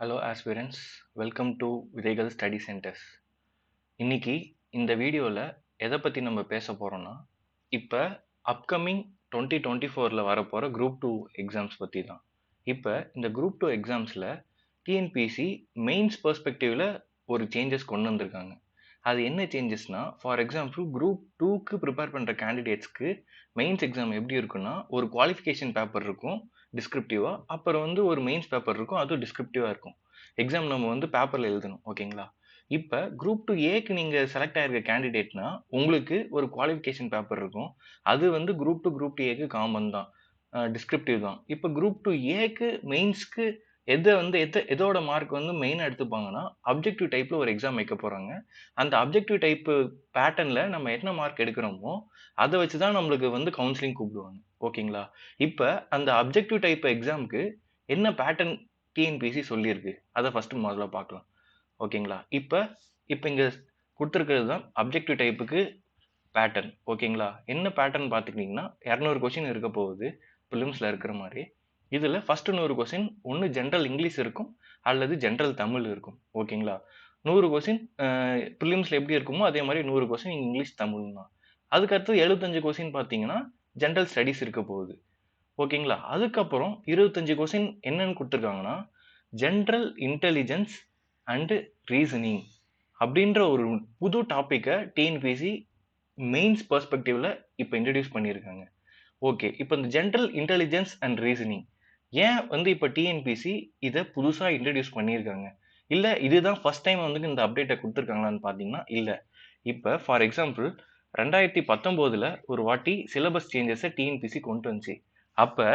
Hello aspirants welcome to விதைகள் study centres இன்னைக்கு இந்த வீடியோவில் எதை பற்றி நம்ம பேச போகிறோன்னா இப்போ அப்கமிங் டுவெண்ட்டி டுவெண்ட்டி ஃபோரில் வரப்போகிற குரூப் டூ எக்ஸாம்ஸ் பற்றி தான். இப்போ இந்த குரூப் டூ எக்ஸாம்ஸில் டிஎன்பிசி மெயின்ஸ் பர்ஸ்பெக்டிவில் ஒரு சேஞ்சஸ் கொண்டு வந்திருக்காங்க. அது என்ன சேஞ்சஸ்னால் ஃபார் எக்ஸாம்பிள் குரூப் டூக்கு ப்ரிப்பேர் பண்ணுற கேண்டிடேட்ஸ்க்கு மெயின்ஸ் எக்ஸாம் எப்படி இருக்குன்னா ஒரு குவாலிஃபிகேஷன் பேப்பர் இருக்கும். டிஸ்கிரிப்டிவா. அப்புறம் வந்து ஒரு மெயின்ஸ் பேப்பர் இருக்கும் அதுவும் டிஸ்கிரிப்டிவா இருக்கும். எக்ஸாம் நம்ம வந்து பேப்பரில் எழுதணும் ஓகேங்களா இப்போ குரூப் டூ ஏக்கு நீங்கள் செலக்ட் ஆயிருக்க கேண்டிடேட்னா உங்களுக்கு ஒரு குவாலிஃபிகேஷன் பேப்பர் இருக்கும். அது வந்து குரூப் டூ குரூப் டூ ஏக்கு காமன் தான். டிஸ்கிரிப்டிவ் தான். இப்போ குரூப் டூ ஏக்கு மெயின்ஸ்க்கு எதை வந்து எத எதோட மார்க் வந்து மெயினாக எடுத்துப்பாங்கன்னா அப்ஜெக்டிவ் டைப்பில் ஒரு எக்ஸாம் வைக்க போகிறாங்க அந்த அப்ஜெக்டிவ் டைப்பு பேட்டர்னில் நம்ம என்ன மார்க் எடுக்கிறோமோ அதை வச்சு தான் நம்மளுக்கு வந்து கவுன்சிலிங் கூப்பிடுவாங்க. ஓகேங்களா? இப்போ அந்த அப்ஜெக்டிவ் டைப் எக்ஸாமுக்கு என்ன பேட்டர்ன் டிஎன்பிசி சொல்லியிருக்கு? அதை ஃபஸ்ட்டு முதல்ல பார்க்கலாம். ஓகேங்களா? இப்போ இப்போ இங்கே கொடுத்துருக்கிறது தான் அப்ஜெக்டிவ் டைப்புக்கு பேட்டர்ன் ஓகேங்களா? என்ன பேட்டர்ன் பார்த்துக்கிட்டிங்கன்னா இரநூறு கொஷின் இருக்க போகுது. ப்ரிலிம்ஸில் இருக்கிற மாதிரி. இதில் ஃபஸ்ட்டு நூறு கொஸ்டின் ஒன்று ஜென்ரல் இங்கிலீஷ் இருக்கும் அல்லது ஜென்ரல் தமிழ் இருக்கும். ஓகேங்களா நூறு கொஸ்டின் ப்ரிலிம்ஸில் எப்படி இருக்குமோ அதே மாதிரி நூறு கொஸ்டின் இங்கிலீஷ் தமிழ் தான். அதுக்கடுத்து எழுபத்தஞ்சு கொஸ்டின் பார்த்தீங்கன்னா ஜென்ரல் ஸ்டடீஸ் இருக்க போகுது. ஓகேங்களா அதுக்கப்புறம் இருபத்தஞ்சு கொஸ்டின் என்னன்னு கொடுத்துருக்காங்கன்னா ஜென்ரல் இன்டெலிஜென்ஸ் அண்டு ரீசனிங் அப்படின்ற ஒரு புது டாப்பிக்கை டிஎன்பிசி மெயின்ஸ் பர்ஸ்பெக்டிவில் இப்போ இன்ட்ரடியூஸ் பண்ணியிருக்காங்க. ஓகே இப்போ இந்த ஜென்ரல் இன்டெலிஜென்ஸ் அண்ட் ரீசனிங் ஏன் வந்து இப்போ டிஎன்பிசி இதை புதுசாக இன்ட்ரடியூஸ் பண்ணியிருக்காங்க? இல்லை இதுதான் ஃபர்ஸ்ட் டைம் வந்து இந்த அப்டேட்டை கொடுத்துருக்காங்களான்னு பார்த்தீங்கன்னா இல்லை. இப்போ ஃபார் எக்ஸாம்பிள் ரெண்டாயிரத்தி பத்தொம்போதில் ஒரு வாட்டி சிலபஸ் சேஞ்சஸை டிஎன்பிசி கொண்டு வந்துச்சு. அப்போ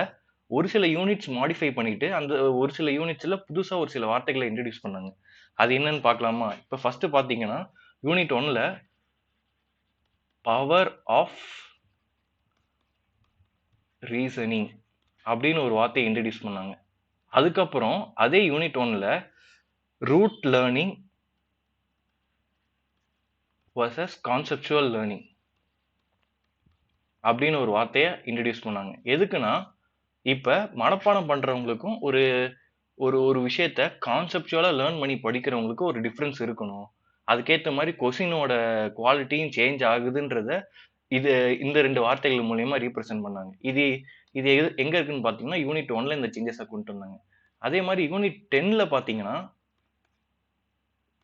ஒரு சில யூனிட்ஸ் மாடிஃபை பண்ணிட்டு அந்த ஒரு சில யூனிட்ஸில் புதுசாக ஒரு சில வார்த்தைகளை இன்ட்ரடியூஸ் பண்ணாங்க. அது என்னன்னு பார்க்கலாமா? இப்போ ஃபர்ஸ்ட் பார்த்தீங்கன்னா யூனிட் ஒன்ல பவர் ஆஃப் ரீசனிங் அப்படின்னு ஒரு வார்த்தையை இன்ட்ரடியூஸ் பண்ணாங்க. அதுக்கப்புறம் அதே யூனிட் ஒன்ல rote learning versus conceptual learning அப்படின்னு ஒரு வார்த்தையை இன்ட்ரடியூஸ் பண்ணாங்க. எதுக்குன்னா இப்போ மனப்பாடம் பண்ணுறவங்களுக்கும் ஒரு ஒரு ஒரு விஷயத்த கான்செப்டுவலாக லேர்ன் பண்ணி படிக்கிறவங்களுக்கும் ஒரு டிஃப்ரென்ஸ் இருக்கணும். அதுக்கேற்ற மாதிரி கொஷினோட குவாலிட்டியும் சேஞ்ச் ஆகுதுன்றத இது இந்த ரெண்டு வார்த்தைகள் மூலயமா ரீப்ரசென்ட் பண்ணாங்க. இது இது எது எங்கே இருக்குன்னு பார்த்தீங்கன்னா யூனிட் ஒன்ல இந்த சேஞ்சஸை கொண்டு வந்தாங்க. அதே மாதிரி யூனிட் டென்னில் பார்த்தீங்கன்னா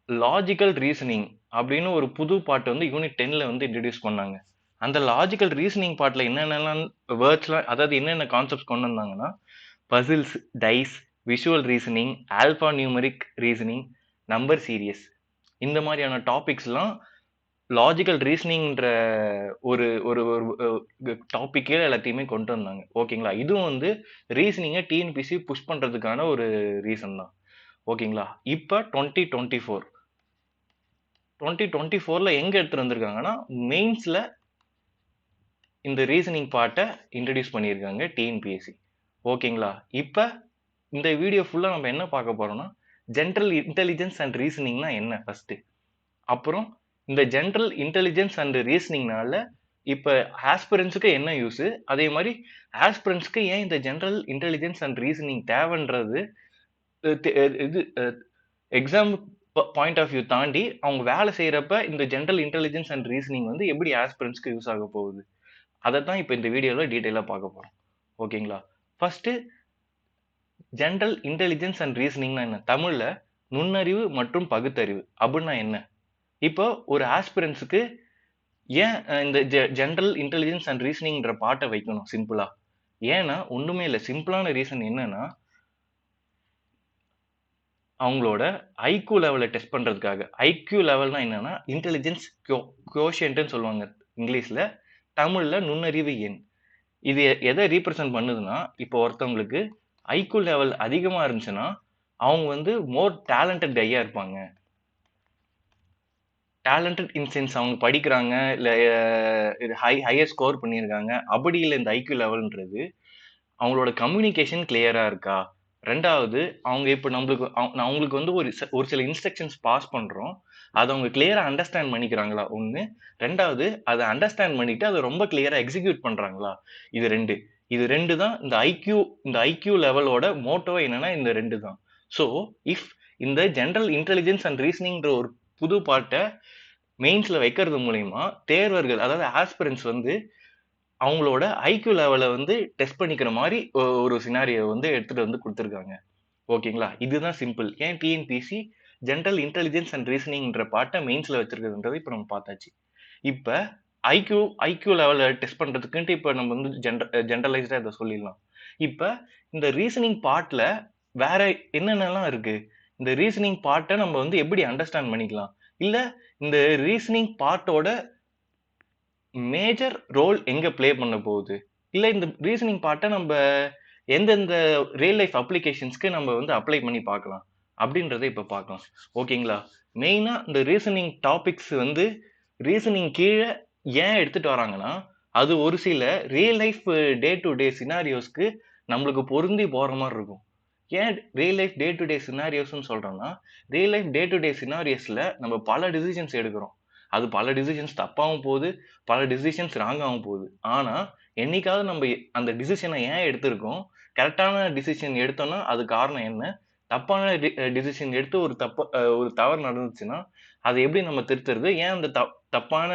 லாஜிக்கல் ரீசனிங் அப்படின்னு ஒரு புது பாட்டு வந்து யூனிட் டென்ல வந்து இன்ட்ரடியூஸ் பண்ணாங்க. அந்த லாஜிக்கல் ரீசனிங் பார்ட்டில் என்னென்னலாம் வேர்ட்ஸ்லாம் அதாவது என்னென்ன கான்செப்ட்ஸ் கொண்டு வந்தாங்கன்னா puzzles dice visual reasoning alphanumeric reasoning number series இந்த மாதிரியான டாபிக்ஸ்லாம் லாஜிக்கல் ரீசனிங்ன்ற ஒரு ஒரு ஒரு டாப்பிக்கே எல்லாத்தையுமே கொண்டு வந்தாங்க. ஓகேங்களா இதுவும் வந்து ரீசனிங்கை டிஎன்பிசி புஷ் பண்ணுறதுக்கான ஒரு ரீசன் தான். ஓகேங்களா இப்போ twenty twenty four twenty twenty ஃபோரில் எங்கே எடுத்துகிட்டு வந்திருக்காங்கன்னா மெயின்ஸில் இந்த ரீசனிங் பார்ட்டை இன்ட்ரடியூஸ் பண்ணியிருக்காங்க டிஎன்பிஎஸ்சி ஓகேங்களா இப்போ இந்த வீடியோ ஃபுல்லாக நம்ம என்ன பார்க்க போகிறோம்னா ஜென்ரல் இன்டெலிஜென்ஸ் அண்ட் ரீசனிங்னா என்ன ஃபஸ்ட்டு அப்புறம் இந்த ஜென்ரல் இன்டெலிஜென்ஸ் அண்ட் ரீசனிங்னால இப்போ ஆஸ்பிரன்ஸுக்கு என்ன யூஸு அதே மாதிரி ஆஸ்பிரன்ஸுக்கு ஏன் இந்த ஜென்ரல் இன்டெலிஜென்ஸ் அண்ட் ரீசனிங் தேவைன்றது இது எக்ஸாம் பாயிண்ட் ஆஃப் வியூ தாண்டி அவங்க வேலை செய்கிறப்ப இந்த ஜென்ரல் இன்டெலிஜென்ஸ் அண்ட் ரீசனிங் வந்து எப்படி ஆஸ்பிரன்ஸ்க்கு யூஸ் ஆக போகுது? அதை தான் இப்போ இந்த வீடியோவில் டீட்டெயிலாக பார்க்க போகிறோம் ஓகேங்களா ஃபஸ்ட்டு ஜென்ரல் இன்டெலிஜென்ஸ் அண்ட் ரீசனிங்னா என்ன? தமிழில் நுண்ணறிவு மற்றும் பகுத்தறிவு. அப்படின்னா என்ன? இப்போ ஒரு ஆஸ்பிரன்ஸுக்கு ஏன் இந்த ஜென்ரல் இன்டெலிஜென்ஸ் அண்ட் ரீசனிங்ன்ற பாட்டை வைக்கணும் சிம்பிளா ஏன்னா ஒன்றுமே இல்லை. சிம்பிளான ரீசன் என்னன்னா அவங்களோட ஐக்யூ லெவலை டெஸ்ட் பண்ணுறதுக்காக ஐக்யூ லெவல்னா என்னன்னா இன்டெலிஜென்ஸ் கோஷியன்ட்னு சொல்லுவாங்க இங்கிலீஷில். தமிழில் நுண்ணறிவு எண். இது எதை ரீப்ரசன்ட் பண்ணுதுன்னா இப்போ ஒருத்தவங்களுக்கு ஐக்யூ லெவல் அதிகமாக இருந்துச்சுன்னா அவங்க வந்து மோர் டேலண்டட் கையாக இருப்பாங்க. டேலண்டட் இன்சென்ஸ் அவங்க படிக்கிறாங்க இல்லை ஹை ஹையர் ஸ்கோர் பண்ணியிருக்காங்க. அப்படி இல்லை இந்த ஐக்யூ லெவல்ன்றது அவங்களோட கம்யூனிகேஷன் கிளியராக இருக்கா? ரெண்டாவது அவங்க இப்போ நம்மளுக்கு அவங்களுக்கு வந்து ஒரு ஒரு சில இன்ஸ்ட்ரக்ஷன்ஸ் பாஸ் பண்ணுறோம் அதை அவங்க கிளியராக அண்டர்ஸ்டாண்ட் பண்ணிக்கிறாங்களா? ஒன்று ரெண்டாவது அதை அண்டர்ஸ்டாண்ட் பண்ணிட்டு அதை ரொம்ப கிளியராக எக்ஸிக்யூட் பண்ணுறாங்களா இது ரெண்டு. இது ரெண்டு தான் இந்த ஐக்யூ இந்த ஐக்யூ லெவலோட மோட்டோ என்னன்னா இந்த ரெண்டு தான். ஸோ இஃப் இந்த ஜென்ரல் இன்டெலிஜென்ஸ் அண்ட் ரீசனிங்ன்ற ஒரு புது பாட்டை மெயின்ஸில் வைக்கிறது மூலயமா தேர்வர்கள் அதாவது ஆஸ்பிரன்ஸ் வந்து அவங்களோட ஐக்யூ லெவலை வந்து டெஸ்ட் பண்ணிக்கிற மாதிரி ஒரு சினாரியோ வந்து எடுத்துட்டு வந்து கொடுத்துருக்காங்க. ஓகேங்களா? இதுதான் சிம்பிள் ஏன் டிஎன்பிசி ஜென்ரல் இன்டெலிஜென்ஸ் அண்ட் ரீசனிங்ன்ற பாட்டை மெயின்ஸில் வச்சிருக்கிறதுன்றது இப்போ நம்ம பார்த்தாச்சு. இப்போ ஐக்யூ ஐக்யூ லெவலை டெஸ்ட் பண்ணுறதுக்குன்ட்டு இப்போ நம்ம வந்து ஜென்ர ஜென்ரலைஸ்டாக இதை சொல்லிடலாம். இப்போ இந்த ரீசனிங் பார்ட்டில் வேற என்னென்னலாம் இருக்குது இந்த ரீசனிங் பார்ட்டை நம்ம வந்து எப்படி அண்டர்ஸ்டாண்ட் பண்ணிக்கலாம்? இல்லை இந்த ரீசனிங் பார்ட்டோட மேஜர் ரோல் எங்கே ப்ளே பண்ண போகுது? இல்லை இந்த ரீசனிங் பார்ட்டை நம்ம எந்தெந்த ரியல் லைஃப் அப்ளிகேஷன்ஸ்க்கு நம்ம வந்து அப்ளை பண்ணி பார்க்கலாம்? அப்படின்றத இப்போ பார்க்கலாம். ஓகேங்களா மெயினாக இந்த ரீசனிங் டாபிக்ஸ் வந்து ரீசனிங் கீழே ஏன் எடுத்துட்டு வராங்கன்னா அது ஒரு சில real life day to day சினாரியோஸ்க்கு நம்மளுக்கு பொருந்தி போகிற மாதிரி இருக்கும். ஏன் real life day to day சினாரியோஸ்னு சொல்கிறோன்னா real life day to day சினாரியோஸில் நம்ம பல டிசிஷன்ஸ் எடுக்கிறோம். அது பல டிசிஷன்ஸ் தப்பாகவும் போகுது பல டிசிஷன்ஸ் ராங்காகவும் போகுது. ஆனால் என்னைக்காவது நம்ம அந்த டிசிஷனை ஏன் எடுத்திருக்கோம்? கரெக்டான டிசிஷன் எடுத்தோம்னா அது காரணம் என்ன? தப்பான டிசிஷன் எடுத்து ஒரு தப்ப ஒரு தவறு நடந்துச்சுன்னா அதை எப்படி நம்ம திருத்துறது? ஏன் அந்த த தப்பான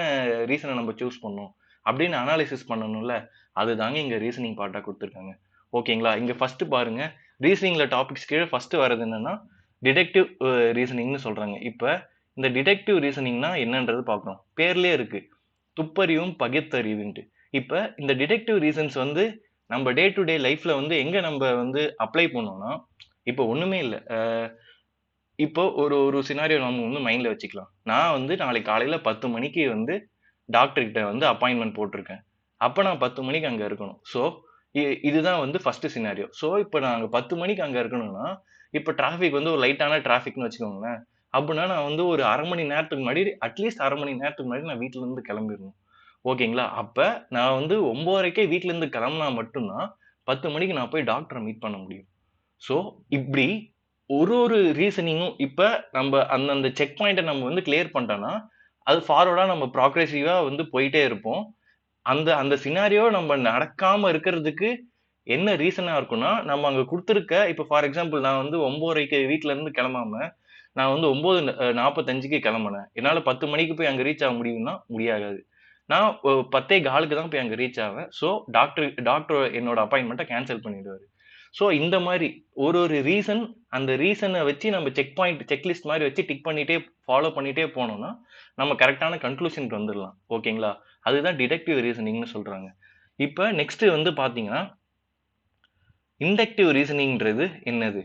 ரீசனை நம்ம சூஸ் பண்ணோம்? அப்படின்னு அனாலிசிஸ் பண்ணணும்ல. அதுதாங்க இங்கே ரீசனிங் பார்ட்டாக கொடுத்துருக்காங்க. ஓகேங்களா இங்கே ஃபர்ஸ்ட் பாருங்க. ரீசனிங்ல டாபிக்ஸ் கீழே ஃபர்ஸ்ட் வர்றது என்னன்னா டிடெக்டிவ் ரீசனிங்னு சொல்றாங்க. இப்ப இந்த டிடெக்டிவ் ரீசனிங்னா என்னன்றது பார்க்கணும். பேர்லயே இருக்கு. துப்பறிவும் பகிர்த்தறிவுன்ட்டு இப்ப இந்த டிடெக்டிவ் ரீசன்ஸ் வந்து நம்ம டே டு டே லைஃப்ல வந்து எங்க நம்ம வந்து அப்ளை பண்ணோம்னா இப்போ ஒண்ணுமே இல்லை. இப்போ ஒரு ஒரு சினாரியோ நம்ம வந்து மைண்ட்ல வச்சுக்கலாம். நான் வந்து நாளைக்கு காலையில பத்து மணிக்கு வந்து டாக்டர்கிட்ட வந்து அப்பாயின்மெண்ட் போட்டிருக்கேன். அப்போ நான் பத்து மணிக்கு அங்கே இருக்கணும். ஸோ இதுதான் வந்து ஃபர்ஸ்ட் சினாரியோ ஸோ இப்போ நாங்கள் பத்து மணிக்கு அங்கே இருக்கணும்னா இப்போ டிராஃபிக் வந்து ஒரு லைட்டான டிராஃபிக்னு வச்சுக்கோங்களேன். அப்படின்னா நான் வந்து ஒரு அரை மணி நேரத்துக்கு முன்னாடி அட்லீஸ்ட் அரை மணி நேரத்துக்கு முன்னாடி நான் வீட்டிலேருந்து கிளம்பிடணும். ஓகேங்களா அப்போ நான் வந்து ஒம்போதரைக்கே வீட்டிலேருந்து கிளம்புனா மட்டும்தான் பத்து மணிக்கு நான் போய் டாக்டரை மீட் பண்ண முடியும். ஸோ இப்படி ஒரு ஒரு ரீசனிங்கும் இப்போ நம்ம அந்தந்த செக் பாயிண்ட்டை நம்ம வந்து கிளியர் பண்ணிட்டோன்னா அது ஃபார்வர்டாக நம்ம ப்ராக்ரெசிவாக வந்து போயிட்டே இருப்போம். அந்த அந்த சினாரியோ நம்ம நடக்காம இருக்கிறதுக்கு என்ன ரீசனா இருக்கும்னா நம்ம அங்க கொடுத்துருக்க இப்ப ஃபார் எக்ஸாம்பிள் நான் வந்து ஒன்பதரைக்கு வீட்டுல இருந்து கிளம்பாம நான் வந்து ஒன்பது நாற்பத்தஞ்சுக்கு கிளம்புனேன். என்னால பத்து மணிக்கு போய் அங்க ரீச் ஆக முடியும்னா முடியாது. நான் பத்தே காலுக்கு தான் போய் அங்க ரீச் ஆவேன். ஸோ டாக்டர் டாக்டர் என்னோட அப்பாயின்மெண்ட்டை கேன்சல் பண்ணிடுவாரு. ஸோ இந்த மாதிரி ஒரு ஒரு ரீசன் அந்த ரீசனை வச்சு நம்ம செக் பாயிண்ட் செக்லிஸ்ட் மாதிரி வச்சு டிக் பண்ணிட்டே ஃபாலோ பண்ணிட்டே போனோம்னா நம்ம கரெக்டான கன்க்ளூஷனுக்கு வந்துடலாம். ஓகேங்களா அதுதான் டிடெக்டிவ் ரீசனிங்னு சொல்கிறாங்க இப்போ நெக்ஸ்ட்டு வந்து பார்த்தீங்கன்னா இண்டக்டிவ் ரீசனிங்கிறது என்னது?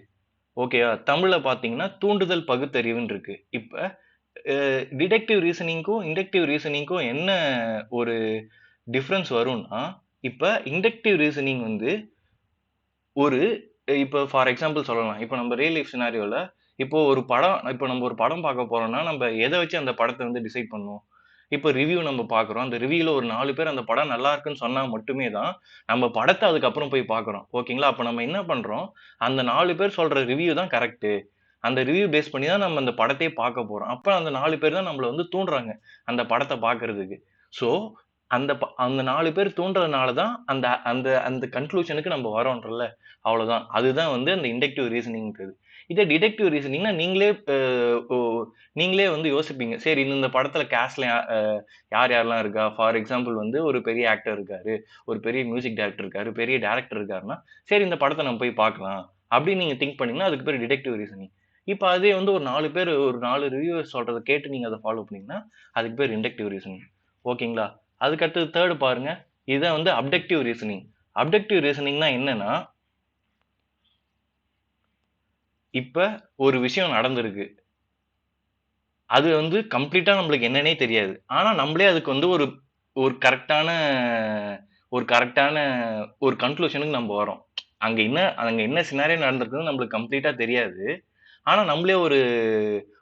ஓகேவா தமிழில் பார்த்தீங்கன்னா தூண்டுதல் பகுத்தறிவுன்னு இருக்குது இப்போ டிடெக்டிவ் ரீசனிங்க்கும் இண்டக்டிவ் ரீசனிங்க்கும் என்ன ஒரு டிஃப்ரென்ஸ் வரும்னா இப்போ இண்டக்டிவ் ரீசனிங் வந்து ஒரு இப்போ ஃபார் எக்ஸாம்பிள் சொல்லலாம். இப்போ நம்ம ரியல் லைஃப் சினாரியோவில் இப்போ ஒரு படம் இப்போ நம்ம ஒரு படம் பார்க்க போறோம்னா நம்ம எதை வச்சு அந்த படத்தை வந்து டிசைட் பண்ணுவோம்? இப்போ ரிவ்யூ நம்ம பார்க்குறோம் அந்த ரிவ்யூவில் ஒரு நாலு பேர் அந்த படம் நல்லா இருக்குன்னு சொன்னால் மட்டுமே தான் நம்ம படத்தை அதுக்கப்புறம் போய் பார்க்குறோம் ஓகேங்களா? அப்போ நம்ம என்ன பண்ணுறோம் அந்த நாலு பேர் சொல்கிற ரிவ்யூ தான் கரெக்டு அந்த ரிவ்யூ பேஸ் பண்ணி தான் நம்ம அந்த படத்தையே பார்க்க போகிறோம் அப்போ அந்த நாலு பேர் தான் நம்மளை வந்து தூண்டுறாங்க அந்த படத்தை பார்க்கறதுக்கு ஸோ அந்த ப- அந்த நாலு பேர் தூண்டுறதுனால தான் அந்த அந்த அந்த கன்க்ளூஷனுக்கு நம்ம வரோன்றல அவ்வளோதான் அதுதான் வந்து அந்த இண்டக்டிவ் ரீசனிங்கிறது இதே டிடெக்டிவ் ரீசனிங்னா நீங்களே ஓ, நீங்களே வந்து யோசிப்பீங்க. சரி இந்த படத்துல கேஸ்ட்ல யார் யாரெல்லாம் இருக்கா? ஃபார் எக்ஸாம்பிள் வந்து ஒரு பெரிய ஆக்டர் இருக்காரு ஒரு பெரிய மியூசிக் டைரக்டர் இருக்காரு பெரிய டேரக்டர் இருக்காருன்னா சரி இந்த படத்தை நம்ம போய் பார்க்கலாம். அப்படின்னு நீங்க திங்க் பண்ணீங்கன்னா அதுக்கு பேர் டிடெக்டிவ் ரீசனிங் இப்போ அதே வந்து ஒரு நாலு பேர் ஒரு நாலு ரிவ்யூவர்ஸ் சொல்றதை கேட்டு நீங்க அதை ஃபாலோ பண்ணீங்கன்னா அதுக்கு பேர் இண்டக்டிவ் ரீசனிங் ஓகேங்களா? அதுக்கடுத்து தேர்டு பாருங்க. இதுதான் வந்து அப்டெக்டிவ் ரீசனிங் அப்டெக்டிவ் ரீசனிங்னா என்னன்னா இப்ப ஒரு விஷயம் நடந்திருக்கு. அது வந்து கம்ப்ளீட்டா நம்மளுக்கு என்னன்னே தெரியாது. ஆனா நம்மளே அதுக்கு வந்து ஒரு ஒரு கரெக்டான ஒரு கரெக்டான ஒரு கன்க்ளூஷனுக்கு நம்ம வரோம் அங்க என்ன அங்க என்ன சினாரியோ நடந்திருக்குன்னு நம்மளுக்கு கம்ப்ளீட்டா தெரியாது. ஆனா நம்மளே ஒரு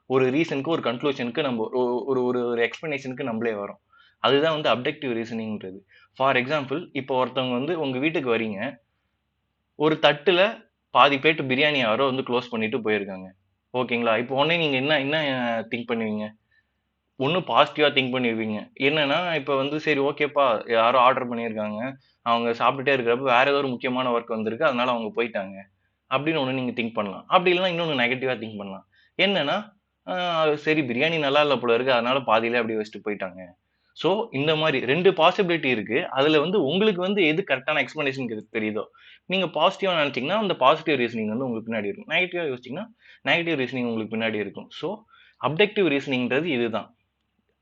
ஒரு ரீசனுக்கு ஒரு கன்க்ளூஷனுக்கு நம்ம ஒரு ஒரு ஒரு எக்ஸ்பிளனேஷனுக்கு நம்மளே வரோம் அதுதான் வந்து அப்டெக்டிவ் ரீசனிங்ன்றது ஃபார் எக்ஸாம்பிள் இப்போ ஒருத்தவங்க வந்து உங்க வீட்டுக்கு வரீங்க ஒரு தட்டுல பாதி பேட்டு பிரியாணி யாரோ வந்து க்ளோஸ் பண்ணிட்டு போயிருக்காங்க ஓகேங்களா இப்போ உடனே நீங்கள் என்ன என்ன திங்க் பண்ணுவீங்க ஒன்றும் பாசிட்டிவாக திங்க் பண்ணிடுவீங்க என்னன்னா இப்போ வந்து சரி ஓகேப்பா யாரோ ஆர்டர் பண்ணியிருக்காங்க அவங்க சாப்பிட்டுட்டே இருக்கிறப்ப வேற ஏதோ ஒரு முக்கியமான ஒர்க் வந்திருக்கு அதனால அவங்க போயிட்டாங்க அப்படின்னு ஒன்று நீங்கள் திங்க் பண்ணலாம். அப்படி இல்லைனா இன்னொன்று நெகட்டிவாக திங்க் பண்ணலாம். என்னன்னா, சரி பிரியாணி நல்லா இல்லை போல இருக்கு. அதனால பாதியிலே அப்படியே வச்சுட்டு போயிட்டாங்க. ஸோ இந்த மாதிரி ரெண்டு பாசிபிலிட்டி இருக்கு. அதுல வந்து உங்களுக்கு வந்து எது கரெக்டான எக்ஸ்பிளனேஷன் தெரியுதோ, நீங்க பாசிட்டிவா நினைச்சீங்கன்னா அந்த பாசிட்டிவ் ரீசனிங் வந்து உங்களுக்கு பின்னாடி இருக்கும். நெகட்டிவா யோசிச்சிங்கன்னா நெகட்டிவ் ரீசனிங் உங்களுக்கு பின்னாடி இருக்கும். ஸோ அப்டெக்டிவ் ரீசனிங்கிறது இதுதான்.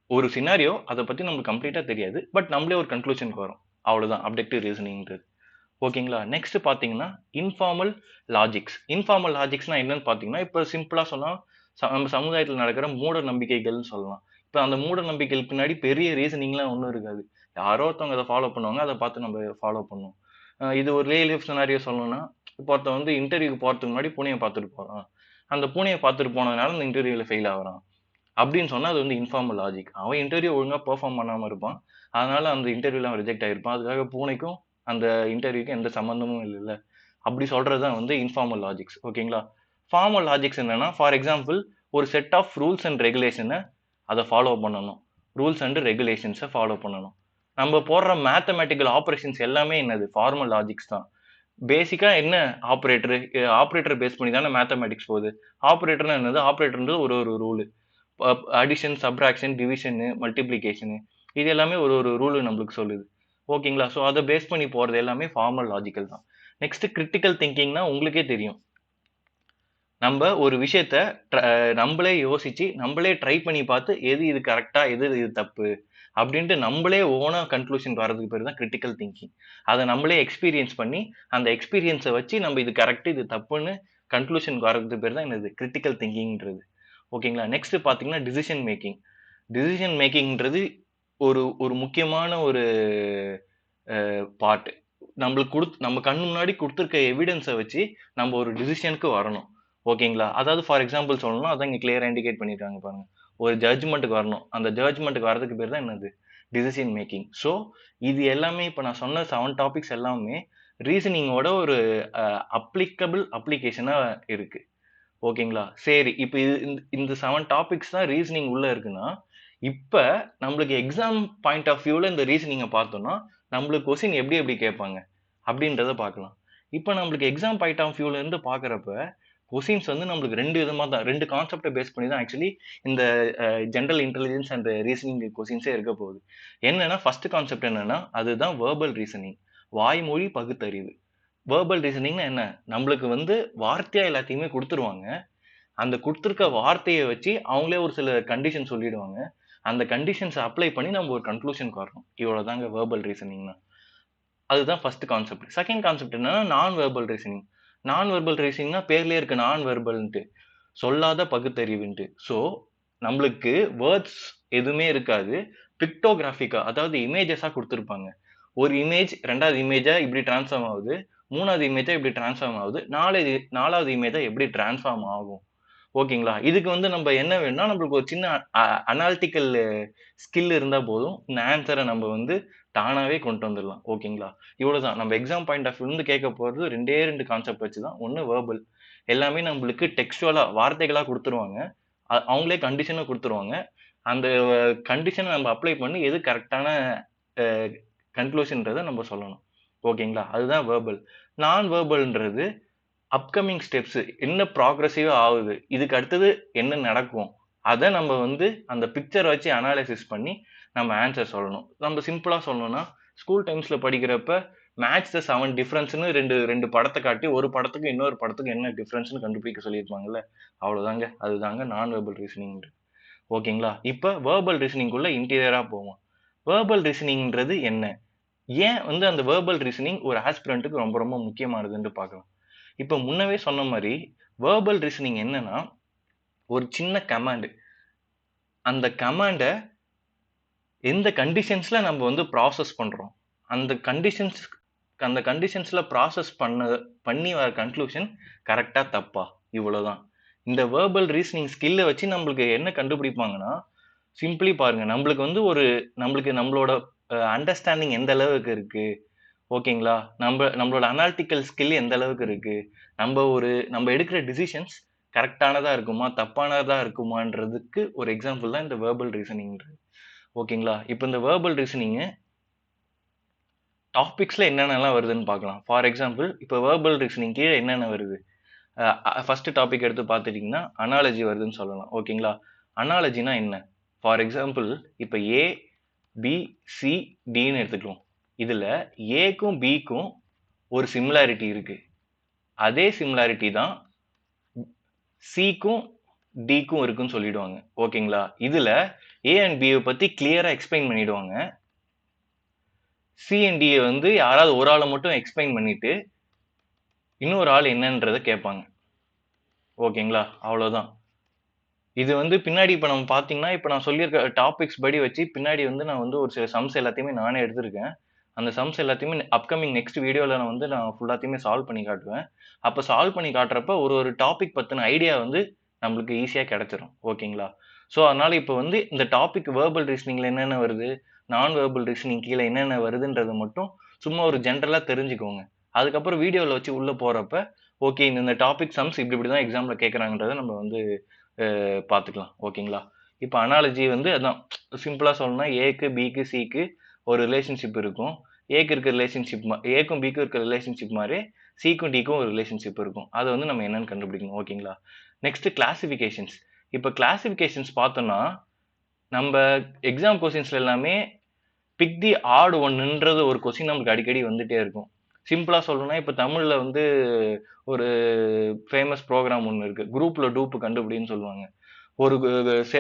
ஒரு சினாரியோ அதை பத்தி நமக்கு கம்ப்ளீட்டா தெரியாது. பட் நம்மளே ஒரு கன்க்ளூஷனுக்கு வரும் அவ்வளவுதான் அப்டெக்டிவ் ரீசனிங்றது ஓகேங்களா? நெக்ஸ்ட் பார்த்தீங்கன்னா, இன்ஃபார்மல் லாஜிக்ஸ். இன்ஃபார்மல் லாஜிக்ஸ்னா என்னன்னு பார்த்தீங்கன்னா, இப்ப சிம்பிளா சொல்லலாம் ச நம்ம சமுதாயத்தில் நடக்கிற மூட நம்பிக்கைகள்னு சொல்லலாம். இப்போ அந்த மூட நம்பிக்கைகள் பின்னாடி பெரிய ரீசனிங்லாம் ஒன்றும் இருக்காது. யாரோ ஒருத்தவங்க அதை ஃபாலோ பண்ணுவாங்க. அதை பார்த்து நம்ம ஃபாலோ பண்ணுவோம். இது ஒரு ரியல் லைஃப் சினாரியோ சொல்லணும்னா, இப்போ ஒருத்தன் வந்து இன்டர்வியூக்கு போகிறதுக்கு முன்னாடி பூனையை பார்த்துட்டு போகிறான் அந்த பூனையை பார்த்துட்டு போனதுனால அந்த இன்டர்வியூவில் ஃபெயில் ஆகிறான் அப்படின்னு சொன்னால் அது வந்து இன்ஃபார்மல் லாஜிக். அவன் இன்டர்வியூ ஒழுங்காக பெர்ஃபார்ம் பண்ணாமல் இருப்பான். அதனால அந்த இன்டர்வியூல அவன் ரிஜெக்ட் ஆகிருப்பான் அதுக்காக பூனைக்கும் அந்த இன்டர்வியூக்கும் எந்த சம்மந்தமும் இல்லைல்ல அப்படி சொல்கிறது தான் வந்து இன்ஃபார்மல் லாஜிக்ஸ். ஓகேங்களா? ஃபார்மல் லாஜிக்ஸ் என்னன்னா, ஃபார் எக்ஸாம்பிள் ஒரு செட் ஆஃப் ரூல்ஸ் அண்ட் ரெகுலேஷனை அதை ஃபாலோ பண்ணணும். ரூல்ஸ் அண்ட் ரெகுலேஷன்ஸை ஃபாலோ பண்ணணும். நம்ம போடுற மேத்தமேட்டிக்கல் ஆப்ரேஷன்ஸ் எல்லாமே என்னது? ஃபார்மல் லாஜிக்ஸ் தான். பேசிக்காக என்ன ஆப்ரேட்டரு ஆப்ரேட்டர் பேஸ் பண்ணி தானே மேத்தமேட்டிக்ஸ் போகுது. ஆப்ரேட்டர்னா என்னது? ஆப்ரேட்டர்ன்றது ஒரு ஒரு rule. Addition, subtraction division, multiplication இது எல்லாமே ஒரு ஒரு ரூல் நம்மளுக்கு சொல்லுது. ஓகேங்களா? ஸோ அதை பேஸ் பண்ணி போகிறது எல்லாமே ஃபார்மல் லாஜிக்கல் தான். நெக்ஸ்ட் கிரிட்டிக்கல் திங்கிங்னா உங்களுக்கே தெரியும். நம்ம ஒரு விஷயத்த ட்ர யோசிச்சு, நம்மளே ட்ரை பண்ணி பார்த்து எது இது கரெக்டா எது இது தப்பு? அப்படின்ட்டு நம்மளே ஓனா கன்க்ளூஷன் வர்றதுக்கு பேர் தான் கிரிட்டிக்கல் திங்கிங். அதை நம்மளே எக்ஸ்பீரியன்ஸ் பண்ணி, அந்த எக்ஸ்பீரியன்ஸை வச்சு நம்ம இது கரெக்ட், இது தப்புன்னு கன்க்ளூஷன் வர்றதுக்கு பேர் தான் என்னது? கிரிட்டிக்கல் திங்கிங்ன்றது. ஓகேங்களா? நெக்ஸ்ட் பார்த்தீங்கன்னா, டிசிஷன் மேக்கிங். டிசிஷன் மேக்கிங்ன்றது ஒரு ஒரு முக்கியமான ஒரு அ பார்ட். நம்மளுக்கு கொடுத்து நம்ம கண் முன்னாடி கொடுத்துருக்க எவிடன்ஸை வச்சு நம்ம ஒரு டிசிஷனுக்கு வரணும். ஓகேங்களா? அதாவது ஃபார் எக்ஸாம்பிள் சொல்லணும்னா, அதான் இங்கே கிளியராக இண்டிகேட் பண்ணியிருக்காங்க பாருங்க. ஒரு ஜட்ஜ்மெண்ட்டுக்கு வரணும். அந்த ஜட்ஜ்மெண்ட்டுக்கு வரதுக்கு பேர் தான் என்னது? Decision making. ஸோ இது எல்லாமே இப்போ நான் சொன்ன செவன் டாபிக்ஸ் எல்லாமே ரீசனிங்கோட ஒரு அப்ளிகபிள் அப்ளிகேஷனாக இருக்கு. ஓகேங்களா? சரி இப்போ இது இந்த இந்த 7 டாபிக்ஸ் தான் ரீசனிங் உள்ள இருக்குன்னா, இப்போ நம்மளுக்கு எக்ஸாம் பாயிண்ட் ஆஃப் வியூவில் இந்த ரீசனிங்கை பார்த்தோம்னா, நம்மளுக்கு கொஸ்டின் எப்படி எப்படி கேட்பாங்க? அப்படின்றத பார்க்கலாம். இப்போ நம்மளுக்கு எக்ஸாம் பாயிண்ட் ஆஃப் வியூவிலேருந்து பார்க்குறப்ப ஒசின்ஸ் வந்து நம்மளுக்கு ரெண்டு விதமாக தான் ரெண்டு கான்செப்டை பேஸ் பண்ணி தான் ஆக்சுவலி இந்த ஜென்ரல் இன்டெலிஜென்ஸ் அண்ட் ரீசனிங் கொஸ்டின்ஸே இருக்க போகுது. என்னன்னா, ஃபர்ஸ்ட் கான்செப்ட் என்னன்னா, அதுதான் வேர்பல் ரீசனிங். வாய்மொழி பகுத்தறிவு. வேர்பல் ரீசனிங்னா என்ன? நம்மளுக்கு வந்து வார்த்தையா எல்லாத்தையுமே கொடுத்துருவாங்க அந்த கொடுத்துருக்க வார்த்தையை வச்சு அவங்களே ஒரு சில கண்டிஷன் சொல்லிடுவாங்க. அந்த கண்டிஷன்ஸ் அப்ளை பண்ணி நம்ம ஒரு கன்க்ளூஷனுக்கு வரணும். இவ்வளோதாங்க வேர்பல் ரீசனிங்னா. அதுதான் ஃபர்ஸ்ட் கான்செப்ட். செகண்ட் கான்செப்ட் என்னன்னா, நான் வேர்பல் ரீசனிங். நான் வெர்பல் ரீசனிங்னா பேர்லேயே இருக்கு நான் வெர்பல்ன்ட்டு. சொல்லாத பகுத்தறிவுன்ட்டு. ஸோ நம்மளுக்கு வேர்ட்ஸ் எதுவுமே இருக்காது. பிக்டோகிராஃபிக்கா அதாவது இமேஜஸாக கொடுத்துருப்பாங்க ஒரு இமேஜ் ரெண்டாவது இமேஜா இப்படி டிரான்ஸ்ஃபார்ம் ஆகுது. மூணாவது இமேஜா இப்படி டிரான்ஸ்ஃபார்ம் ஆகுது. 4வது 4வது இமேஜா எப்படி டிரான்ஸ்ஃபார்ம் ஆகும்? ஓகேங்களா? இதுக்கு வந்து நம்ம என்ன வேணும்னா, நம்மளுக்கு ஒரு சின்ன அ அனாலிட்டிக்கல் ஸ்கில் இருந்தால் போதும். இந்த ஆன்சரை நம்ம வந்து தானாகவே கொண்டு வந்துடலாம் ஓகேங்களா? இவ்வளோதான். நம்ம எக்ஸாம் பாயிண்ட் ஆஃப் வியூல கேட்க போகிறது ரெண்டே ரெண்டு கான்செப்ட் வச்சு தான். ஒன்று வேர்பல் எல்லாமே நம்மளுக்கு டெக்ஸ்டுவலாக வார்த்தைகளாக கொடுத்துருவாங்க அவங்களே கண்டிஷனை கொடுத்துருவாங்க அந்த கண்டிஷனை நம்ம அப்ளை பண்ணி எது கரெக்டான கன்க்ளூஷன்றதை நம்ம சொல்லணும். ஓகேங்களா? அதுதான் வேர்பல் நான் வேர்பல்ன்றது அப்கமிங் ஸ்டெப்ஸ் என்ன ப்ராக்ரஸிவாக ஆகுது? இதுக்கு அடுத்தது என்ன நடக்கும்? அதை நம்ம வந்து அந்த பிக்சர் வச்சு அனாலிசிஸ் பண்ணி நம்ம ஆன்சர் சொல்லணும். நம்ம சிம்பிளாக சொல்லணும்னா, ஸ்கூல் டைம்ஸில் படிக்கிறப்ப மேட்ச் த செவன் டிஃப்ரென்ஸ்னு ரெண்டு ரெண்டு படத்தை காட்டி, ஒரு படத்துக்கும் இன்னொரு படத்துக்கும் என்ன டிஃப்ரென்ஸ்னு கண்டுபிடிக்க சொல்லியிருப்பாங்கல்ல. அவ்வளோதாங்க. அதுதாங்க நான் வேர்பல் ரீசனிங் ஓகேங்களா? இப்போ வேர்பல் ரீசனிங்குள்ளே இன்டீரியராக போவோம். வேர்பல் ரீசனிங்கிறது என்ன? ஏன் வந்து அந்த வேர்பல் ரீசனிங் ஒரு ஆஸ்பிரண்ட்டுக்கு ரொம்ப ரொம்ப முக்கியமானதுன்ட்டு பார்க்கலாம். இப்போ முன்னவே சொன்ன மாதிரி வேர்பல் ரீசனிங் என்னன்னா, ஒரு சின்ன கமாண்டு அந்த கமாண்டை எந்த கண்டிஷன்ஸில் நம்ம வந்து ப்ராசஸ் பண்ணுறோம் அந்த கண்டிஷன்ஸ் அந்த கண்டிஷன்ஸில் ப்ராசஸ் பண்ண பண்ணி வர கன்க்ளூஷன் கரெக்டாக தப்பா? இவ்வளோதான். இந்த வேர்பல் ரீசனிங் ஸ்கில்லை வச்சு நம்மளுக்கு என்ன கண்டுபிடிப்பாங்கன்னா, சிம்பிளி பாருங்கள் நம்மளுக்கு வந்து ஒரு நம்மளுக்கு நம்மளோட அண்டர்ஸ்டாண்டிங் எந்த அளவுக்கு இருக்குது ஓகேங்களா? நம்ம நம்மளோட அனாலிட்டிக்கல் ஸ்கில் எந்த அளவுக்கு இருக்கு? நம்ம ஒரு நம்ம எடுக்கிற டிசிஷன்ஸ் கரெக்டானதா இருக்குமா? தப்பானதா இருக்குமான்றதுக்கு ஒரு எக்ஸாம்பிள் தான் இந்த வேர்பல் ரீசனிங்ன்றது. ஓகேங்களா? இப்போ இந்த வேர்பல் ரீசனிங்கு டாபிக்ஸில் என்னென்னலாம் வருதுன்னு பார்க்கலாம். ஃபார் எக்ஸாம்பிள் இப்போ வேர்பல் ரீசனிங் கீழே என்னென்ன வருது? ஃபஸ்ட்டு டாபிக் எடுத்து பார்த்துட்டிங்கன்னா அனாலஜி வருதுன்னு சொல்லலாம் ஓகேங்களா அனாலஜினா என்ன ஃபார் எக்ஸாம்பிள் இப்போ ஏ பி சி டின்னு எடுத்துக்கலாம் இதில் ஏக்கும் பிக்கும் ஒரு சிமிலாரிட்டி இருக்குது அதே சிமிலாரிட்டி தான் சிக்கும் டிக்கும் இருக்குன்னு சொல்லிடுவாங்க. ஓகேங்களா இதில் ஏ அண்ட் பியை பற்றி கிளியராக எக்ஸ்பிளைன் பண்ணிடுவாங்க. சி அண்ட் டியை வந்து யாராவது ஒரு ஆளை மட்டும் எக்ஸ்பிளைன் பண்ணிட்டு இன்னொரு ஆள் என்னன்றதை கேட்பாங்க. ஓகேங்களா அவ்வளோதான் இது வந்து பின்னாடி இப்போ நம்ம பார்த்தீங்கன்னா இப்போ நான் சொல்லியிருக்க டாபிக்ஸ் படி வச்சு பின்னாடி வந்து நான் வந்து ஒரு சில சம்ஸ் எல்லாத்தையுமே நானே எடுத்திருக்கேன். அந்த சம்ஸ் எல்லாத்தையுமே அப்கமிங் நெக்ஸ்ட் வீடியோவில் நான் வந்து நான் ஃபுல்லாத்தையுமே சால்வ் பண்ணி காட்டுவேன். அப்போ சால்வ் பண்ணி காட்டுறப்ப ஒரு ஒரு டாபிக் பற்றின ஐடியா வந்து நம்மளுக்கு ஈஸியாக கிடைச்சிரும். ஓகேங்களா? ஸோ அதனால் இப்போ வந்து இந்த டாபிக் வேர்பல் ரீசனிங்கில் என்னென்ன வருது? நான் வேர்பல் ரீசனிங் கீழே என்னென்ன வருதுன்றது மட்டும் சும்மா ஒரு ஜென்ரலாக தெரிஞ்சுக்கோங்க. அதுக்கப்புறம் வீடியோவில் வச்சு உள்ளே போகிறப்ப ஓகே இந்த டாபிக் சம்ஸ் இப்படி இப்படி தான் எக்ஸாமில் கேட்குறாங்கன்றத நம்ம வந்து பார்த்துக்கலாம் ஓகேங்களா? இப்போ அனாலஜி வந்து அதான். சிம்பிளாக சொல்லணும்னா ஏக்கு பிக்கு சிக்கு ஒரு ரிலேஷன்ஷிப் இருக்கும். ஏக்கு இருக்க ரிலேஷன்ஷிப் ஏக்கும் பிக்கும் இருக்க ரிலேஷன்ஷிப் மாதிரி சிக்கும் டிக்கும் ஒரு ரிலேஷன்ஷிப் இருக்கும். அதை வந்து நம்ம என்னன்னு கண்டுபிடிக்கணும் ஓகேங்களா நெக்ஸ்ட் கிளாசிஃபிகேஷன்ஸ் இப்போ கிளாசிஃபிகேஷன்ஸ் பார்த்தோம்னா நம்ம எக்ஸாம் கொஸ்டின்ஸ்ல எல்லாமே பிக் தி ஆடு ஒன்றுன்றது ஒரு கொஸ்டின் நமக்கு அடிக்கடி வந்துட்டே இருக்கும். சிம்பிளா சொல்லணும்னா இப்போ தமிழ்ல வந்து ஒரு ஃபேமஸ் ப்ரோக்ராம் ஒன்று இருக்கு. குரூப்ல டூப்பு கண்டுபிடின்னு சொல்லுவாங்க. ஒரு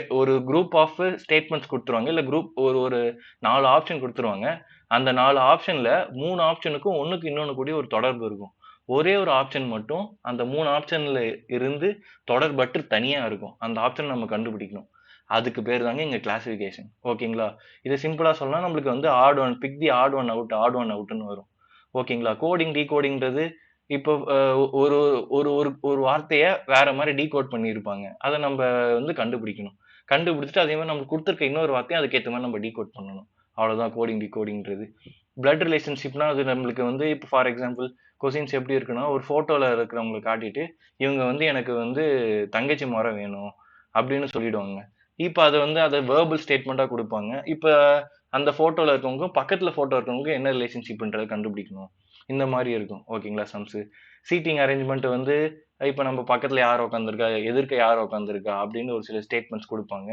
ஒரு குரூப் ஆஃப் ஸ்டேட்மெண்ட்ஸ் கொடுத்துருவாங்க. இல்லை குரூப் ஒரு ஒரு நாலு ஆப்ஷன் கொடுத்துருவாங்க. அந்த நாலு ஆப்ஷனில் மூணு ஆப்ஷனுக்கும் ஒன்றுக்கு இன்னொன்று கூடிய ஒரு தொடர்பு இருக்கும். ஒரே ஒரு ஆப்ஷன் மட்டும் அந்த மூணு ஆப்ஷனில் இருந்து தொடர்பற்று தனியாக இருக்கும். அந்த ஆப்ஷன் நம்ம கண்டுபிடிக்கணும். அதுக்கு பேர் தாங்க இங்கே கிளாசிஃபிகேஷன் ஓகேங்களா? இதை சிம்பிளாக சொல்லலாம் நம்மளுக்கு வந்து odd one pick the odd one out odd one அவுட்னு வரும். ஓகேங்களா? கோடிங் டீகோடிங்கிறது இப்போ ஒரு ஒரு ஒரு ஒரு வார்த்தையை வேற மாதிரி டீகோட் பண்ணியிருப்பாங்க. அதை நம்ம வந்து கண்டுபிடிக்கணும். கண்டுபிடிச்சிட்டு அதே மாதிரி நம்ம கொடுத்துருக்க இன்னொரு வார்த்தையை அதுக்கேற்ற மாதிரி நம்ம டீகோட் பண்ணணும். அவ்வளோதான் கோடிங் டிகோடிங்கிறது பிளட் ரிலேஷன்ஷிப்னா அது நம்மளுக்கு வந்து இப்போ ஃபார் எக்ஸாம்பிள் கொஸ்டின்ஸ் எப்படி இருக்குன்னா ஒரு ஃபோட்டோவில் இருக்கிறவங்களை காட்டிட்டு இவங்க வந்து எனக்கு வந்து தங்கச்சி மரம் வேணும் அப்படின்னு சொல்லிடுவாங்க. இப்போ அதை வந்து அதை வேர்பல் ஸ்டேட்மெண்ட்டாக கொடுப்பாங்க. இப்போ அந்த ஃபோட்டோவில் இருக்கவங்க பக்கத்தில் ஃபோட்டோ இருக்கவங்க என்ன ரிலேஷன்ஷிப்ன்றதை கண்டுபிடிக்கணும். இந்த மாதிரி இருக்கும். ஓகேங்களா சம்ஸு? சீட்டிங் அரேஞ்ச்மெண்ட் வந்து இப்போ நம்ம பக்கத்தில் யார் உட்காந்துருக்கா எதிர்க்க யார் உட்காந்துருக்கா அப்படின்னு ஒரு சில ஸ்டேட்மெண்ட்ஸ் கொடுப்பாங்க.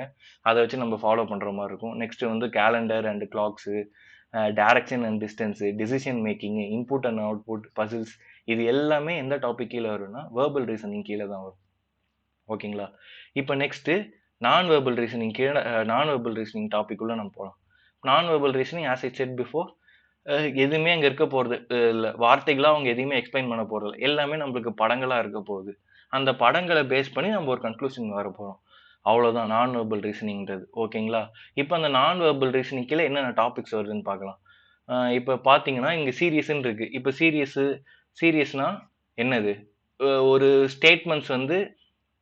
அதை வச்சு நம்ம ஃபாலோ பண்ணுற மாதிரி இருக்கும். நெக்ஸ்ட் வந்து calendar and clocks direction and distance decision making input and output puzzles இது எல்லாமே எந்த டாபிக் கீழே வரும்னா வேர்பல் ரீசனிங் கீழே தான் வரும். ஓகேங்களா இப்போ நெக்ஸ்ட்டு நான் வேர்பல் ரீசனிங் கீழே நான் வேர்பல் ரீசனிங் டாபிக் உள்ள நம்ம போகலாம் non verbal reasoning as I said before எதுவுமே அங்கே இருக்க போகிறது இல்லை வார்த்தைகளாக அவங்க எதையுமே எக்ஸ்பிளைன் பண்ண போறது எல்லாமே நம்மளுக்கு படங்களாக இருக்க போகுது. அந்த படங்களை பேஸ் பண்ணி நம்ம ஒரு கன்க்ளூஷன் வர போறோம். அவ்வளவுதான். நான் வெர்பல் ரீசனிங்கிறது ஓகேங்களா? இப்போ அந்த நான் வெர்பல் ரீசனிங் கீழே என்னென்ன டாபிக்ஸ் வருதுன்னு பார்க்கலாம். இப்போ பார்த்தீங்கன்னா இங்கே சீரியஸ்ன்னு இருக்கு. இப்போ சீரியஸு சீரியஸ்னா என்னது? ஒரு ஸ்டேட்மெண்ட்ஸ் வந்து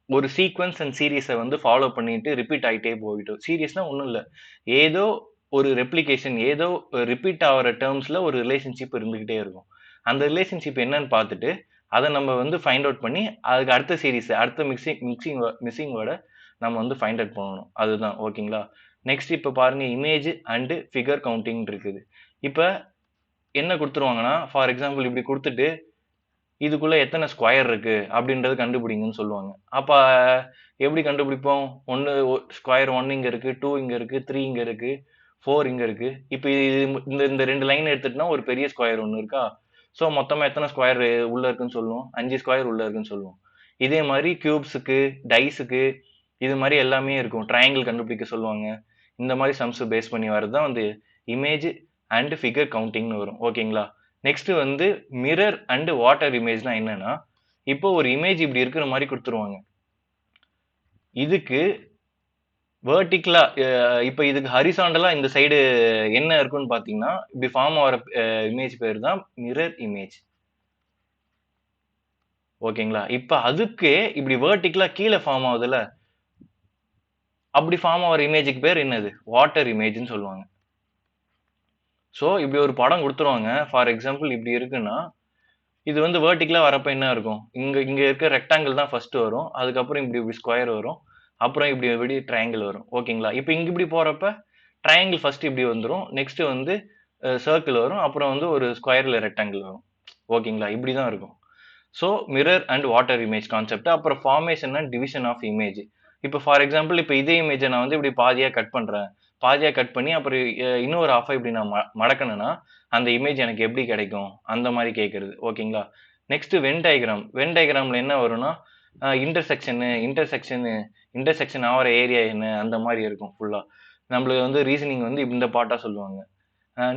ஒரு சீக்வன்ஸ் அண்ட் சீரியஸை வந்து ஃபாலோ பண்ணிட்டு ரிப்பீட் ஆகிட்டே போயிட்டோம் சீரியஸ்னா ஒன்றும் இல்லை. ஏதோ ஒரு ரெப்ளிகேஷன் ஏதோ ரிப்பீட் ஆகிற டேர்ம்ஸில் ஒரு ரிலேஷன்ஷிப் இருந்துக்கிட்டே இருக்கும். அந்த ரிலேஷன்ஷிப் என்னன்னு பார்த்துட்டு அதை நம்ம வந்து ஃபைண்ட் அவுட் பண்ணி அதுக்கு அடுத்த சீரீஸ் அடுத்த மிக்சிங் மிக்சிங் மிஸ்ஸிங் வேர்டை நம்ம வந்து ஃபைண்ட் அவுட் பண்ணணும். அதுதான் ஓகேங்களா நெக்ஸ்ட் இப்போ பாருங்க இமேஜ் அண்டு ஃபிகர் கவுண்டிங் இருக்குது. இப்போ என்ன கொடுத்துருவாங்கன்னா ஃபார் எக்ஸாம்பிள் இப்படி கொடுத்துட்டு இதுக்குள்ளே எத்தனை ஸ்கொயர் இருக்குது அப்படின்றது கண்டுபிடிங்கன்னு சொல்லுவாங்க. அப்போ எப்படி கண்டுபிடிப்போம்? ஒன்று ஸ்கொயர் ஒன் இங்க இருக்குது டூ இங்க இருக்குது த்ரீ இங்கே இருக்குது ஃபோர் இங்கே இருக்கு. இப்போ இது இந்த இந்த ரெண்டு லைன் எடுத்துட்டுனா ஒரு பெரிய ஸ்கொயர் ஒன்று இருக்கா? ஸோ மொத்தமாக எத்தனை ஸ்கொயர் உள்ளே இருக்குன்னு சொல்லுவோம்? அஞ்சு ஸ்கொயர் உள்ளே இருக்குன்னு சொல்லுவோம். இதே மாதிரி கியூப்ஸுக்கு டைஸுக்கு இது மாதிரி எல்லாமே இருக்கும். ட்ரையாங்கிள் கண்டுபிடிக்க சொல்லுவாங்க. இந்த மாதிரி சம்ஸு பேஸ் பண்ணி வரது தான் வந்து இமேஜ் அண்டு ஃபிகர் கவுண்டிங்னு வரும். ஓகேங்களா? நெக்ஸ்ட் வந்து மிரர் அண்டு வாட்டர் இமேஜ்னா என்னன்னா இப்போ ஒரு இமேஜ் இப்படி இருக்கிற மாதிரி கொடுத்துருவாங்க. இதுக்கு வேர்டிக்கலா இப்போ இதுக்கு ஹரிசாண்டலா இந்த சைடு என்ன இருக்குன்னு பாத்தீங்கன்னா இப்படி ஃபார்ம் ஆகிற இமேஜ் பேர் தான் மிரர் இமேஜ் ஓகேங்களா இப்போ அதுக்கு இப்படி வேர்டிக்கலா கீழே ஃபார்ம் ஆகுதுல்ல? அப்படி ஃபார்ம் ஆகிற இமேஜுக்கு பேர் என்னது? வாட்டர் இமேஜ்னு சொல்லுவாங்க. ஸோ இப்படி ஒரு படம் கொடுத்துருவாங்க. ஃபார் எக்ஸாம்பிள் இப்படி இருக்குன்னா இது வந்து வேர்ட்டிக்கலாக வரப்ப என்ன இருக்கும்? இங்கே இங்கே இருக்க ரெக்டாங்கிள் தான் ஃபர்ஸ்ட் வரும். அதுக்கப்புறம் இப்படி இப்படி ஸ்கொயர் வரும். அப்புறம் இப்படி இப்படி ட்ரையாங்கிள் வரும். ஓகேங்களா இப்போ இங்கே இப்படி போகிறப்ப ட்ரையாங்கிள் ஃபஸ்ட்டு இப்படி வந்துடும் நெக்ஸ்ட் வந்து சர்க்கிள் வரும். அப்புறம் வந்து ஒரு ஸ்கொயரில் ரெக்டாங்கிள் வரும். ஓகேங்களா இப்படி தான் இருக்கும். So mirror and water image concept அப்புறம் formation and division of image இப்போ ஃபார் எக்ஸாம்பிள் இப்போ இதே இமேஜை நான் வந்து இப்படி பாதியாக கட் பண்ணுறேன் பாதியாக கட் பண்ணி அப்புறம் இன்னொரு ஆஃபை இப்படி நான் மடக்கணுன்னா மடக்கணும்னா அந்த இமேஜ் எனக்கு எப்படி கிடைக்கும்? அந்த மாதிரி கேட்குறது ஓகேங்களா நெக்ஸ்ட் வென் டயக்ராம் வென் டயக்ராமில் என்ன வரும்னா இன்டர்செக்ஷனு இன்டர்செக்ஷனு இன்டர்செக்ஷன் ஆகிற ஏரியா என்ன அந்த மாதிரி இருக்கும் ஃபுல்லாக நம்மளுக்கு வந்து ரீசனிங் வந்து இந்த பாட்டாக சொல்லுவாங்க.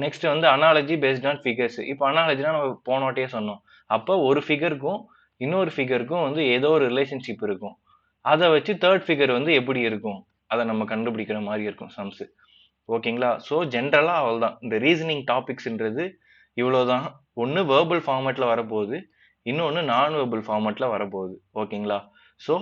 நெக்ஸ்ட் வந்து அனாலஜி பேஸ்ட் ஆன் ஃபிகர்ஸ் இப்போ அனாலஜினா நம்ம போனவாட்டியே சொன்னோம். அப்போ ஒரு ஃபிகருக்கும் இன்னொரு ஃபிகருக்கும் வந்து ஏதோ ஒரு ரிலேஷன்ஷிப் இருக்கும். அதை வச்சு தேர்ட் ஃபிகர் வந்து எப்படி இருக்கும்? அதை நம்ம கண்டுபிடிக்கிற மாதிரி இருக்கும் சம்ஸு ஓகேங்களா? ஸோ ஜென்ரலாக அவ்வளோதான் இந்த ரீசனிங் டாபிக்ஸ்ன்றது இவ்வளோதான் ஒன்று வேர்பல் ஃபார்மேட்டில் வரப்போகுது. இன்னொன்று நான் வேர்பல் ஃபார்மேட்டில் வரப்போகுது. ஓகேங்களா? ஸோ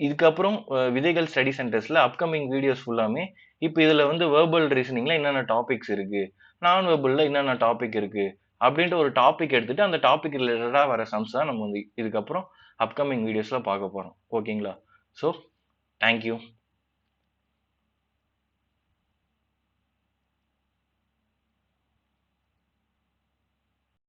இதுக்கப்புறம் விதைகள் ஸ்டடி சென்டர்ஸில் அப்கமிங் வீடியோஸ் ஃபுல்லாமே இப்போ இதில் வந்து வேர்பல் ரீசனிங்கில் என்னென்ன டாபிக்ஸ் இருக்குது நான் வேர்பலில் என்னென்ன டாபிக் இருக்குது அப்படின்ட்டு ஒரு டாபிக் எடுத்துட்டு அந்த டாபிக் ரிலேட்டடாக வர சம்ஸ் தான் நம்ம வந்து இதுக்கப்புறம் அப்கமிங் வீடியோஸில் பார்க்க போகிறோம் ஓகேங்களா ஸோ தேங்க்யூ